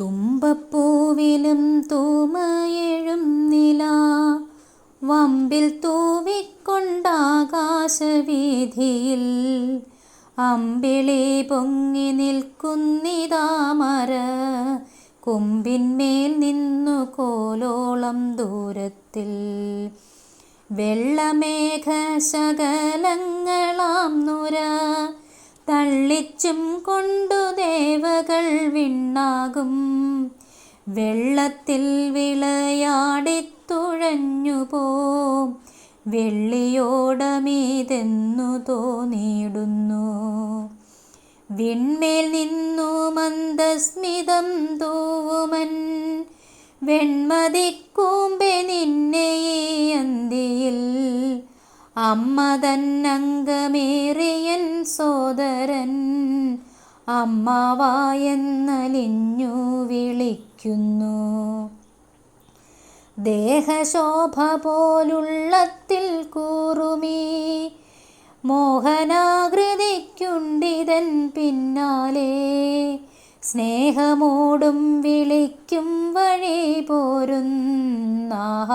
തുമ്പപ്പൂവിലും തൂമയെഴും നില. വമ്പിൽ തൂവിക്കൊണ്ടാകാശവീതിയിൽ അമ്പിളി പൊങ്ങി നിൽക്കുന്നിതാമര കൊമ്പിന്മേൽ നിന്നു കോലോളം ദൂരത്തിൽ വെള്ളമേഘ ശകലങ്ങളാം നുര. തള്ളിച്ചും കൊണ്ടു ദേവകൾ വിണ്ണാകും. വെള്ളത്തിൽ വിളയാടിത്തുഴഞ്ഞു പോം. വെള്ളിയോടമീതെന്നു തോന്നിയിടുന്നു. വിൺമേൽ നിന്നു മന്ദസ്മിതം തൂവുമൻ. വെൺമതിക്കൂമ്പെ നിന്നെ ഈ അന്തിയിൽ അമ്മ തന്നംഗമേറിയൻ സോദരൻ അമ്മാവായെന്നലിഞ്ഞു വിളിക്കുന്നു. ദേഹശോഭ പോലുള്ളത്തിൽ കൂറുമീ മോഹനാകൃതിക്കുണ്ടിതൻ പിന്നാലെ സ്നേഹമോടും വിളിക്കും വഴി പോരുന്നാഹ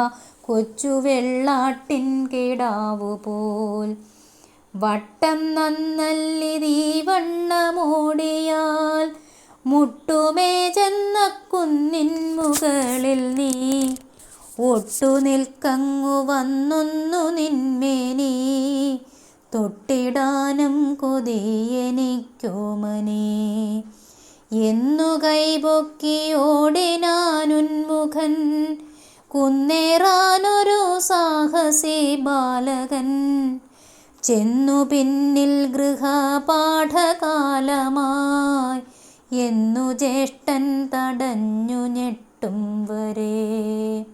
കൊച്ചു വെള്ളാട്ടിൻ കിടാവു പോൽ. വട്ടം നന്നല്ലി തീവണ്ണമോടിയാൽ മുട്ടുമേ ചെന്ന കുന്നിൻ മുകളിൽ നീ. ഒട്ടു നിൽക്കങ്ങു വന്നൊന്നു നിന്മേനി തൊട്ടിടാനും കൊതിയെനിക്കോമനേ. എന്നു കൈപൊക്കി ഓടിനാനുന്മുഖൻ കുന്നേറാനൊരു സാഹസി ബാലകൻ. ചെന്നു പിന്നിൽ ഗൃഹപാഠകാലമായി. എന്നു ജ്യേഷ്ഠൻ തടഞ്ഞു ഞെട്ടും വരെ.